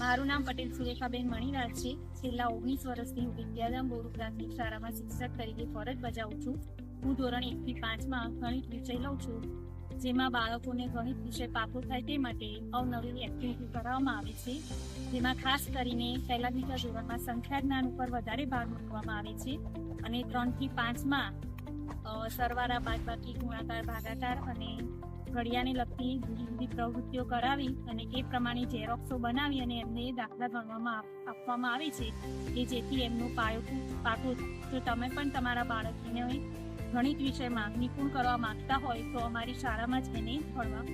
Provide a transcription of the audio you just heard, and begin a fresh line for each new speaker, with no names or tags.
મારું નામ પટેલ સુરેખાબેન મણિરાજ છે. છેલ્લા ઓગણીસ વર્ષથી હું વિદ્યાધામ બોરુ પ્રાથમિક શાળામાં શિક્ષક તરીકે ફરજ બજાવું છું. હું ધોરણ એકથી પાંચમાં ગણિત વિષય લઉં છું. જેમાં બાળકોને ગણિત વિષય પાકો થાય તે માટે અવનવી એક્ટિવિટી કરાવવામાં આવે છે. જેમાં ખાસ કરીને પહેલા બીજા ધોરણમાં સંખ્યા જ્ઞાન ઉપર વધારે ભાર મૂકવામાં આવે છે. અને ત્રણથી પાંચમાં અ, સરવાળા બાદબાકી ગુણાકાર, ભાગાકાર અને ઘડિયાને લગતી જુદી પ્રવૃત્તિઓ કરાવી અને એ પ્રમાણે ઝેરોક્સો બનાવી અને એમને દાખલા ગણવામાં આપવામાં આવે છે, કે જેથી એમનો પાયો પાકો જો તમે પણ તમારા બાળકીને ગણિત વિષયમાં નિપુણ કરવા માંગતા હોય, તો અમારી શાળામાં જ એને ભણવા